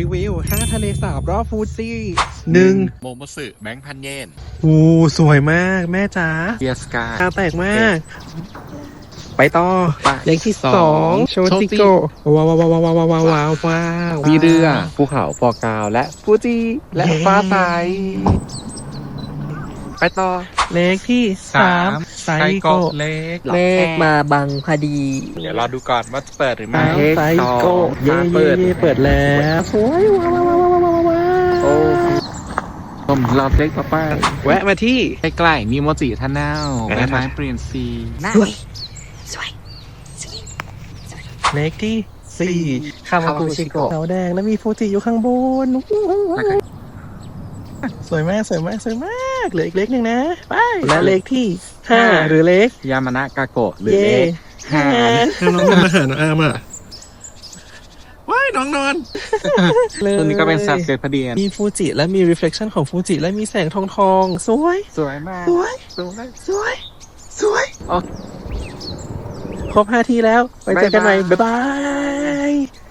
รีวิว5ทะเลสาบรอบฟูจิหนึ่งโมโมสึแบงค์พันเยนโอ้สวยมากแม่จ๋าเบียสกาตาแตกมาก ไปต่อเลขที่สองโชติโกว้าวว้าวว้าวว้าวว้าวว้าวว้าวมีเรือภูเขาฟอกาวและฟูจิและฟ้าใสไปต่อ เลขที่สามไซโกเล็กเลขมาบังพอดี เดี๋ยวรอดูก่อนว่าจะเปิดหรือไม่สามไซโกเย่เย่เย่เปิดแล้วสวยว้าวว้าวว้าวว้าวว้าวว้าวโอ้ผมรอเล็กต่อไปแวะมาที่ใกล้ๆมีโมจิท่าแนวแหมใบไม้เปลี่ยนสีสวยเลขที่สี่คามากุชิโกะเสาแดงแล้วมีฟูจิอยู่ข้างบน สวยมากสวยมากสวยมากเหลืออีกเลขหนึ่งนะไปและเลขที่ห้าหรือเลขยามานากาโกะหรือเย่เล็กห้าน้องนอนอาหารน้องอามอะว้ายน้องนอนตัวนี้ก็เป็นสัตว์เกิดพอดีมีฟูจิและมี reflection ของฟูจิและมีแสงทองทองๆสวย สวยมาก สวย สวย สวย สวยอ๋อครบห้าทีแล้ว ไปเจอกันใหม่บ๊ายบายบ๊ายบาย